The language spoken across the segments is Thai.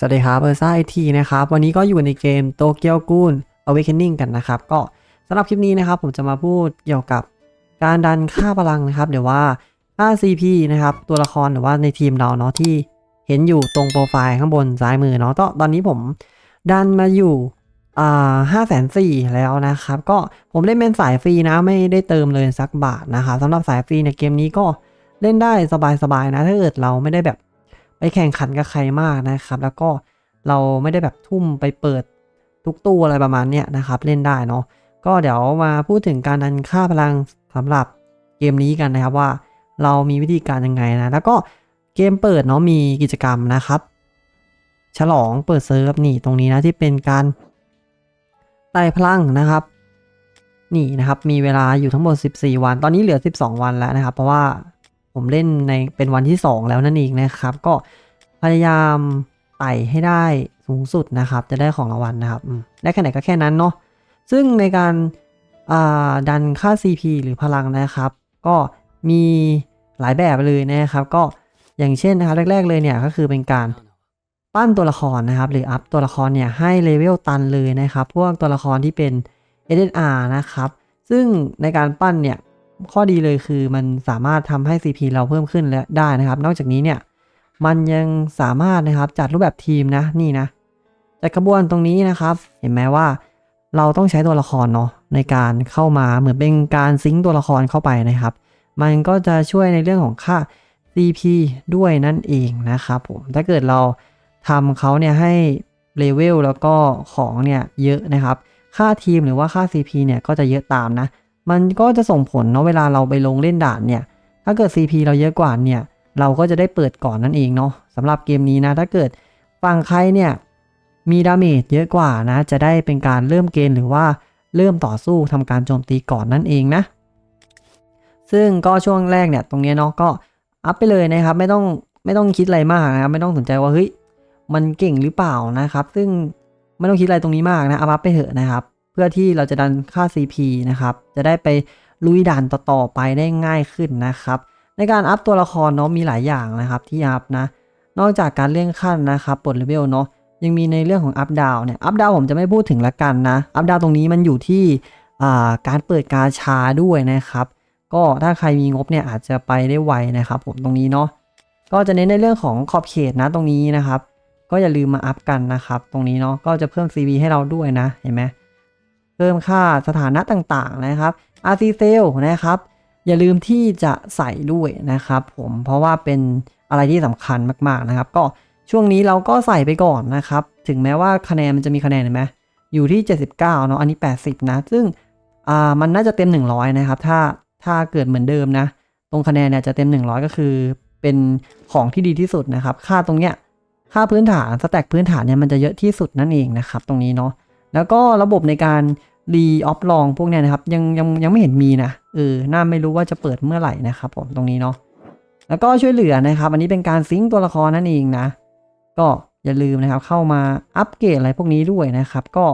สวัสดีครับเบอร์ซ่าไอทีนะครับ วันนี้ก็อยู่ในเกมโตเกียวกูน Awakening กันนะครับ ก็สำหรับคลิปนี้นะครับ ผมจะมาพูดเกี่ยวกับการดันค่าพลังนะครับ เดี๋ยวว่าค่า CP นะครับ ตัวละครหรือว่าในทีมเราเนาะที่เห็นอยู่ตรงโปรไฟล์ข้างบนซ้ายมือเนาะตอนนี้ผมดันมาอยู่อ่าห้าแสนสี่แล้วนะครับ ก็ผมเล่นเป็นสายฟรีนะไม่ได้เติมเลยสักบาทนะครับสำหรับสายฟรีในเกมนี้ก็เล่นได้สบายๆนะถ้าเกิดเราไม่ได้แบบ ไปแข่งขันกับใครมากนะครับ แล้วก็เราไม่ได้แบบทุ่มไปเปิดทุกตู้อะไรประมาณเนี้ยนะครับเล่นได้เนาะก็เดี๋ยวมาพูดถึงการดันค่าพลังสำหรับเกมนี้กันนะครับว่าเรามีวิธีการยังไงนะ แล้วก็เกมเปิดเนาะมีกิจกรรมนะครับ ฉลองเปิดเซิร์ฟนี่ตรงนี้นะที่เป็นการไต่พลังนะครับ นี่นะครับมีเวลาอยู่ทั้งหมด 14 วัน ตอนนี้เหลือ 12 วันแล้วนะครับ เพราะว่า ผมเล่นในเป็นวันที่ 2 แล้วนั่นเองนะครับ ก็พยายามไต่ให้ได้สูงสุดนะครับ จะได้ของรางวัลนะครับได้แค่ไหนก็แค่นั้นเนาะซึ่งในการาดันค่า CP หรือพลังนะครับ ก็มีหลายแบบเลยนะครับ ก็อย่างเช่นนะครับแรก ๆ เลยเนี่ยก็คือเป็นการปั้นตัวละครนะครับ หรืออัพตัวละครเนี่ยให้เลเวลตันเลยนะครับ พวกตัวละครที่เป็น SSR นะครับ ซึ่งในการปั้นเนี่ย ข้อดีเลยคือมันสามารถทำให้ CP เราเพิ่มขึ้นและได้นะครับ นอกจากนี้เนี่ยมันยังสามารถนะครับจัดรูปแบบทีมนะนี่นะจัดขบวนตรงนี้นะครับ เห็นไหมว่าเราต้องใช้ตัวละครเนาะในการเข้ามาเหมือนเป็นการซิงตัวละครเข้าไปนะครับ มันก็จะช่วยในเรื่องของค่า CP ด้วยนั่นเองนะครับผมถ้าเกิดเราทำเขาเนี่ยให้เลเวลแล้วก็ของเนี่ยเยอะนะครับ ค่าทีมหรือว่าค่า CP เนี่ยก็จะเยอะตามนะ มันก็จะส่งผลเนาะเวลาเราไปลงเล่นด่านเนี่ย ถ้าเกิด CP เราเยอะกว่าเนี่ย เราก็จะได้เปิดก่อนนั่นเองเนาะสำหรับเกมนี้นะ ถ้าเกิดฝั่งใครเนี่ย มีดาเมจเยอะกว่านะ จะได้เป็นการเริ่มเกมหรือว่าเริ่มต่อสู้ทำการโจมตีก่อนนั่นเองนะ ซึ่งก็ช่วงแรกเนี่ย ตรงนี้เนาะก็อัพไปเลยนะครับ ไม่ต้องไม่ต้องคิดอะไรมากนะครับ ไม่ต้องสนใจว่าเฮ้ยมันเก่งหรือเปล่านะครับ ซึ่งไม่ต้องคิดอะไรตรงนี้มากนะอัพไปเถอะนะครับ พื่อที่เราจะดันค่า CP นะครับ จะได้ไปลุยด่านต่อๆไปได้ง่ายขึ้นนะครับ ในการอัพตัวละครเนาะมีหลายอย่างนะครับที่อัพนะ นอกจากการเลื่อนขั้นนะครับปลดเลเวลเนาะยังมีในเรื่องของอัพดาวเนี่ยอัพดาวผมจะไม่พูดถึงละกันนะ อัพดาวตรงนี้มันอยู่ที่การเปิดกาชาด้วยนะครับ ก็ถ้าใครมีงบเนี่ยอาจจะไปได้ไวนะครับผมตรงนี้เนาะก็จะเน้นในเรื่องของขอบเขตนะตรงนี้นะครับ ก็อย่าลืมมาอัพกันนะครับ ตรงนี้เนาะก็จะเพิ่ม CV ให้เราด้วยนะเห็นไหม เพิ่มค่าสถานะต่างๆนะครับ RC Sale นะครับ อย่าลืมที่จะใส่ด้วยนะครับ ผมเพราะว่าเป็นอะไรที่สำคัญมากๆนะครับ ก็ช่วงนี้เราก็ใส่ไปก่อนนะครับ ถึงแม้ว่าคะแนนมันจะมีคะแนนเห็นไหมอยู่ที่ 79 เนาะอันนี้ 80 นะ ซึ่งอ่ามันน่าจะเต็ม 100 นะครับ ถ้าถ้าเกิดเหมือนเดิมนะ ตรงคะแนนเนี่ยจะเต็ม 100 ก็คือเป็นของที่ดีที่สุดนะครับ ค่าตรงเนี้ยค่าพื้นฐานสแต็กพื้นฐานเนี่ยมันจะเยอะที่สุดนั่นเองนะครับ ตรงนี้เนาะแล้วก็ระบบในการ รีออฟลองพวกเนี้ยนะครับ ยังยังยังไม่เห็นมีนะเออน่าไม่รู้ว่าจะเปิดเมื่อไหร่นะครับผมตรงนี้เนาะแล้วก็ช่วยเหลือนะครับ อันนี้เป็นการซิงค์ตัวละครนั่นเองนะ ก็อย่าลืมนะครับ เข้ามาอัปเกรดอะไรพวกนี้ด้วยนะครับ ก็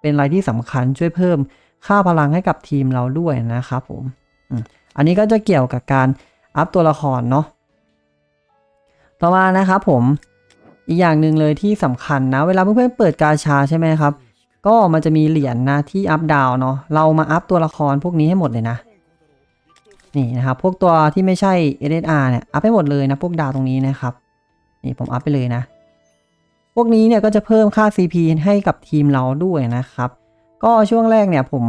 เป็นอะไรที่สำคัญช่วยเพิ่มค่าพลังให้กับทีมเราด้วยนะครับผมอืมอันนี้ก็จะเกี่ยวกับการอัพตัวละครเนาะต่อมานะครับผมอีกอย่างหนึ่งเลยที่สำคัญนะ เวลาเพื่อนๆเปิดกาชาใช่ไหมครับ ก็มันจะมีเหรียญนะที่อัพดาวเนาะเรามาอัพตัวละครพวกนี้ให้หมดเลยนะ นี่นะครับ พวกตัวที่ไม่ใช่ SSR เนี่ยอัพให้หมดเลยนะ พวกดาวตรงนี้นะครับ นี่ผมอัพไปเลยนะ พวกนี้เนี่ยก็จะเพิ่มค่า CP ให้กับทีมเราด้วยนะครับ ก็ช่วงแรกเนี่ยผม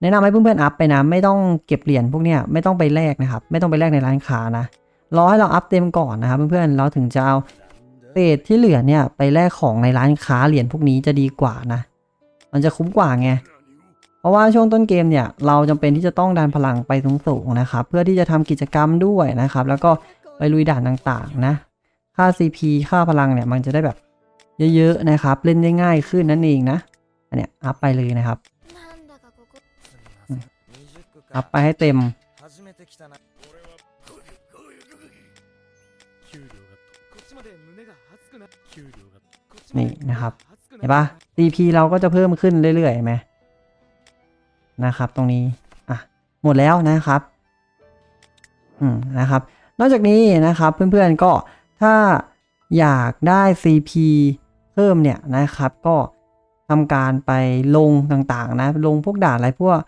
แนะนำให้เพื่อนๆอัพไปนะ ไม่ต้องเก็บเหรียญพวกเนี้ยไม่ต้องไปแลกนะครับ ไม่ต้องไปแลกในร้านค้านะรอให้เราอัพเต็มก่อนนะครับเพื่อนๆเราถึงจะเอาเศษที่เหลือเนี่ยไปแลกของในร้านค้าเหรียญพวกนี้จะดีกว่านะ มันจะคุ้มกว่าไง เพราะว่าช่วงต้นเกมเนี่ย เราจำเป็นที่จะต้องดันพลังไปสูงๆนะครับ เพื่อที่จะทำกิจกรรมด้วยนะครับ แล้วก็ไปลุยด่านต่างๆนะ ค่า CP ค่าพลังเนี่ย มันจะได้แบบเยอะๆนะครับ เล่นได้ง่ายขึ้นนั่นเองนะ อันเนี้ยอัพไปเลยนะครับอัพไปให้เต็มนี่นะครับ เห็นปะ CP เราก็จะเพิ่มขึ้นเรื่อยๆไหมนะครับ ตรงนี้ อะ หมดแล้วนะครับ อืม นะครับ นอกจากนี้นะครับ เพื่อนๆ ก็ถ้าอยากได้ CP เพิ่มเนี่ยนะครับ ก็ทำการไปลงต่างๆ นะ ลงพวกด่านอะไรพวก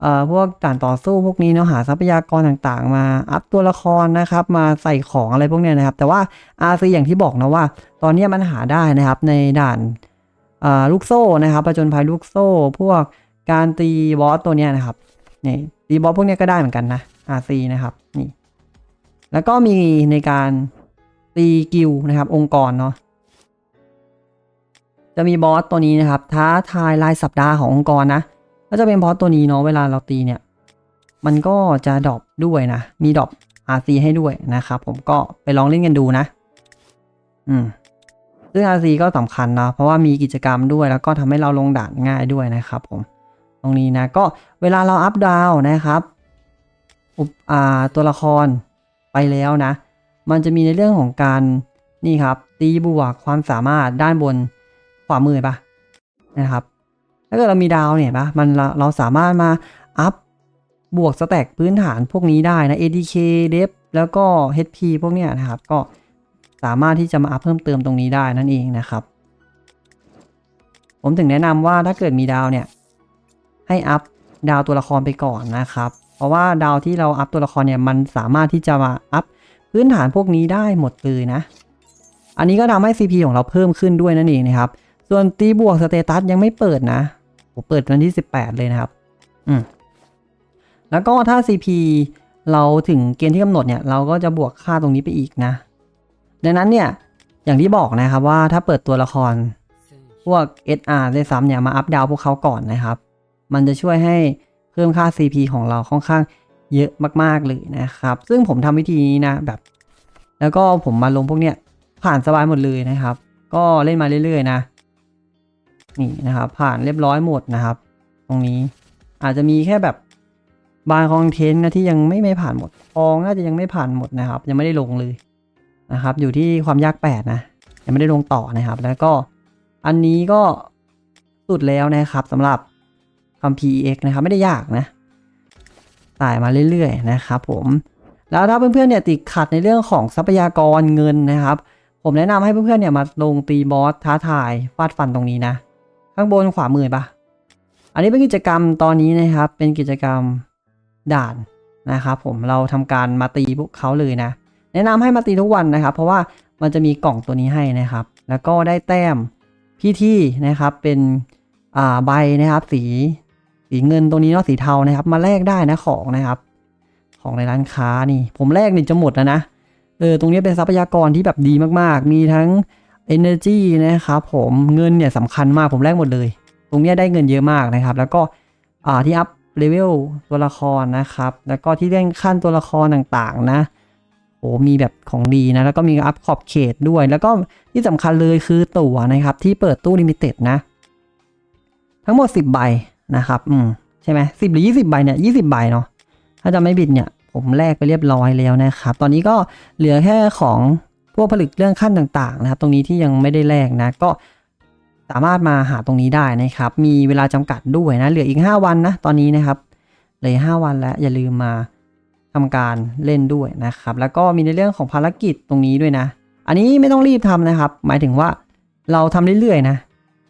เอ่อพวกด่านต่อสู้พวกนี้เนาะหาทรัพยากรต่างๆ มาอัพตัวละครนะครับ มาใส่ของอะไรพวกเนี้ยนะครับ แต่ว่า RC อย่างที่บอกนะว่า ตอนนี้มันหาได้นะครับในด่าน ลูกโซ่นะครับประจนภัยลูกโซ่ พวกการตีบอสตัวเนี้ยนะครับนี่ตีบอสพวกเนี้ยก็ได้เหมือนกันนะ RC นะครับนี่แล้วก็มีในการตีกิลนะครับ องค์กรเนาะจะมีบอสตัวนี้นะครับ ท้าทายรายสัปดาห์ขององค์กรนะก็จะเป็นบอสตัวนี้เนาะเวลาเราตีเนี่ย มันก็จะดรอปด้วยนะ มีดรอป RC ให้ด้วยนะครับ ผมก็ไปลองเล่นกันดูนะ อืม ซึ่ง RC ก็สำคัญนะ เพราะว่ามีกิจกรรมด้วย แล้วก็ทำให้เราลงด่านง่ายด้วยนะครับผม ตรงนี้นะ ก็เวลาเราอัพดาวนะครับอุปอ่าตัวละครไปแล้วนะ มันจะมีในเรื่องของการนี่ครับ ตีบวกความสามารถด้านบนขวามือปะนะครับถ้าเกิดเรามีดาวเนี่ยปะมันเราเราสามารถมาอัพบวกสแต็กพื้นฐานพวกนี้ได้นะ ADK d e f แล้วก็ HP พวกเนี้ยนะครับ ก็ สามารถที่จะมาอัพเพิ่มเติมตรงนี้ได้นั่นเองนะครับ ผมถึงแนะนำว่าถ้าเกิดมีดาวเนี่ย ให้อัพดาวตัวละครไปก่อนนะครับ เพราะว่าดาวที่เราอัพตัวละครเนี่ยมันสามารถที่จะมาอัพพื้นฐานพวกนี้ได้หมดเลยนะ อันนี้ก็ทำให้ CP ของเราเพิ่มขึ้นด้วยนั่นเองนะครับ ส่วนตีบวกสเตตัสยังไม่เปิดนะผมเปิดวันที่ 18 เลยนะครับ อืม แล้วก็ถ้า CP เราถึงเกณฑ์ที่กำหนดเนี่ย เราก็จะบวกค่าตรงนี้ไปอีกนะ ดังนั้นเนี่ยอย่างที่บอกนะครับว่าถ้าเปิดตัวละครพวก SR ด้วยซ้ำเนี่ยมาอัพดาวพวกเขาก่อนนะครับ มันจะช่วยให้เพิ่มค่า CP ของเราค่อนข้างเยอะมากๆเลยนะครับ ซึ่งผมทำวิธีนี้นะแบบ แล้วก็ผมมาลงพวกเนี้ยผ่านสบายหมดเลยนะครับ ก็เล่นมาเรื่อยๆนะ นี่นะครับ ผ่านเรียบร้อยหมดนะครับ ตรงนี้อาจจะมีแค่แบบบางคอนเทนต์นะที่ยังไม่ไม่ผ่านหมดทองน่าจะยังไม่ผ่านหมดนะครับ ยังไม่ได้ลงเลย นะครับอยู่ที่ความยากแปดนะยังไม่ได้ลงต่อนะครับ แล้วก็อันนี้ก็สุดแล้วนะครับสำหรับคำ PEX นะครับไม่ได้ยากนะตายมาเรื่อยๆนะครับผมแล้วถ้าเพื่อนๆเนี่ยติดขัดในเรื่องของทรัพยากรเงินนะครับ ผมแนะนำให้เพื่อนๆเนี่ยมาลงตีบอสท้าทายฟาดฟันตรงนี้นะ ข้างบนขวามือปะอันนี้เป็นกิจกรรมตอนนี้นะครับ เป็นกิจกรรมด่านนะครับผมเราทำการมาตีพวกเขาเลยนะ แนะนำให้มาตีทุกวันนะครับ เพราะว่ามันจะมีกล่องตัวนี้ให้นะครับ แล้วก็ได้แต้มพี่ที่นะครับเป็นอ่าใบนะครับสีสีเงินตรงนี้เนาะสีเทานะครับ มาแลกได้นะของนะครับ ของในร้านค้านี่ ผมแลกนี่จะหมดแล้วนะเออตรงนี้เป็นทรัพยากรที่แบบดีมากๆ มีทั้ง energy นะครับผมเงินเนี่ยสำคัญมากผมแลกหมดเลย ตรงนี้ได้เงินเยอะมากนะครับ แล้วก็อ่าที่อัพเลเวลตัวละครนะครับ แล้วก็ที่เล่นขั้นตัวละครต่างๆนะ โอ้มีแบบของดีนะ แล้วก็มีอัพขอบเขตด้วย แล้วก็ที่สำคัญเลยคือตั๋วนะครับ ที่เปิดตู้ลิมิเต็ดนะ ทั้งหมด 10 ใบนะครับ อืม ใช่ไหมสิบหรือ20ใบเนี่ย20ใบเนาะถ้าจะไม่ผิดเนี่ย ผมแลกไปเรียบร้อยแล้วนะครับ ตอนนี้ก็เหลือแค่ของพวกผลึกเรื่องขั้นต่างๆ นะครับ ตรงนี้ที่ยังไม่ได้แลกนะ ก็สามารถมาหาตรงนี้ได้นะครับ มีเวลาจำกัดด้วยนะ เหลืออีก 5 วันนะ ตอนนี้นะครับ เหลือ5วันแล้วอย่าลืมมา ทำการเล่นด้วยนะครับ แล้วก็มีในเรื่องของภารกิจตรงนี้ด้วยนะ อันนี้ไม่ต้องรีบทำนะครับ หมายถึงว่าเราทำเรื่อยๆนะ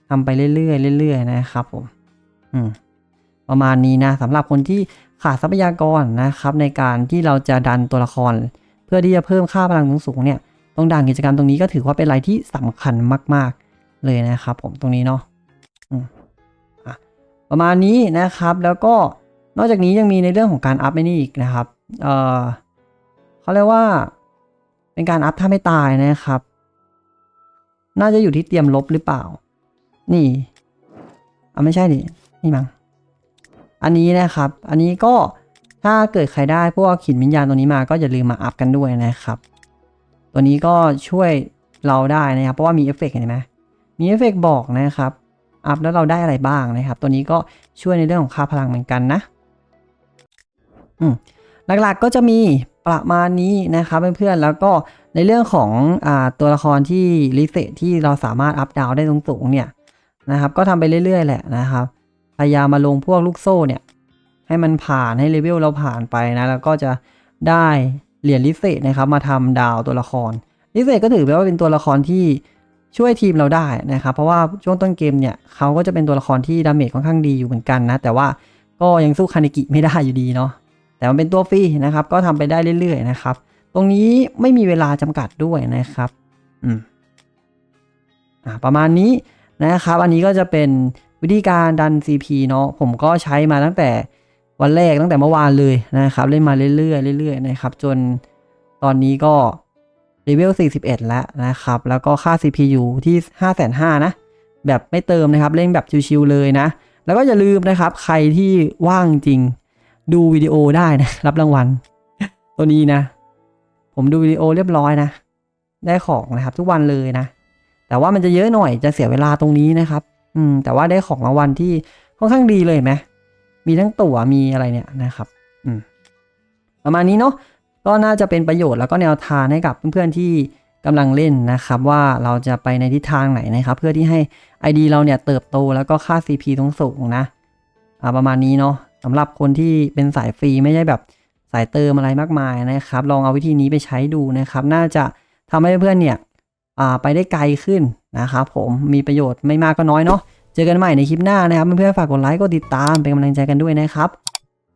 ทำไปเรื่อยๆเรื่อยๆนะครับผมอืมประมาณนี้นะสำหรับคนที่ขาดทรัพยากรนะครับ ในการที่เราจะดันตัวละคร เพื่อที่จะเพิ่มค่าพลังสูงๆเนี่ยตรงด่านกิจกรรมตรงนี้ก็ถือว่าเป็นอะไรที่สำคัญมาก ๆ เลยนะครับ ผมตรงนี้เนาะอืมอะประมาณนี้นะครับแล้วก็ นอกจากนี้ยังมีในเรื่องของการอัพไม่นี่อีกนะครับ เออเขาเรียกว่า เป็นการอัพถ้าไม่ตายนะครับ น่าจะอยู่ที่เตรียมลบหรือเปล่า นี่อะไม่ใช่ดินี่มั้งอันนี้นะครับ อันนี้ก็ถ้าเกิดใครได้พวกขินวิญญาณตัวนี้มาก็อย่าลืมมาอัพกันด้วยนะครับ ตัวนี้ก็ช่วยเราได้นะครับ เพราะว่ามีเอฟเฟกต์เห็นไหมมีเอฟเฟกต์บอกนะครับ อัพแล้วเราได้อะไรบ้างนะครับ ตัวนี้ก็ช่วยในเรื่องของค่าพลังเหมือนกันนะ หลักๆก็จะมีประมาณนี้นะครับเพื่อนๆแล้วก็ในเรื่องของอตัวละครที่ลิเซที่เราสามารถอัพดาวได้สูงๆเนี่ยนะครับ ก็ทำไปเรื่อยๆ แหละนะครับ พยายามมาลงพวกลูกโซ่เนี่ย ให้มันผ่านให้เลเวลเราผ่านไปนะแล้วก็จะได้เหรียญลิเซนะครับ มาทำดาวตัวละครลิเซก็ถือว่าเป็นตัวละครที่ช่วยทีมเราได้นะครับ เพราะว่าช่วงต้นเกมเนี่ยเขาก็จะเป็นตัวละครที่ดาเมจค่อนข้างดีอยู่เหมือนกันนะ แต่ว่าก็ยังสู้คานิกิไม่ได้อยู่ดีเนาะ แต่มันเป็นตัวฟรีนะครับ ก็ทำไปได้เรื่อยๆนะครับ ตรงนี้ไม่มีเวลาจำกัดด้วยนะครับ อืมอ่าประมาณนี้นะครับ อันนี้ก็จะเป็นวิธีการดัน CP เนาะ ผมก็ใช้มาตั้งแต่วันแรกตั้งแต่เมื่อวานเลยนะครับ เล่นมาเรื่อยๆเรื่อยๆนะครับ จนตอนนี้ก็เลเวล41 แล้วนะครับ แล้วก็ค่า CPU ที่ 5,500นะแบบไม่เติมนะครับ เล่นแบบชิวๆเลยนะ แล้วก็อย่าลืมนะครับ ใครที่ว่างจริง ดูวิดีโอได้นะ รับรางวัล ตัวนี้นะ ผมดูวิดีโอเรียบร้อยนะ ได้ของนะครับ ทุกวันเลยนะ แต่ว่ามันจะเยอะหน่อยจะเสียเวลาตรงนี้นะครับ อืม แต่ว่าได้ของรางวัลที่ค่อนข้างดีเลยไหมมีทั้งตั๋วมีอะไรเนี่ยนะครับ อืม ประมาณนี้เนาะก็น่าจะเป็นประโยชน์แล้วก็แนวทางให้กับเพื่อนๆที่กำลังเล่นนะครับ ว่าเราจะไปในทิศทางไหนนะครับ เพื่อที่ให้ ID เราเนี่ยเติบโตแล้วก็ค่า CP ต้องสูงนะ อ่าประมาณนี้เนาะ สำหรับคนที่เป็นสายฟรีไม่ใช่แบบสายเติมอะไรมากมายนะครับ ลองเอาวิธีนี้ไปใช้ดูนะครับ น่าจะทำให้เพื่อนเนี่ยไปได้ไกลขึ้นนะครับผมมีประโยชน์ไม่มากก็น้อยเนาะเจอกันใหม่ในคลิปหน้านะครับเพื่อนๆฝากกดไลค์กดติดตามเป็นกำลังใจกันด้วยนะครับ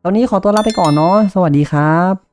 ตอนนี้ขอตัวลาไปก่อนเนาะสวัสดีครับ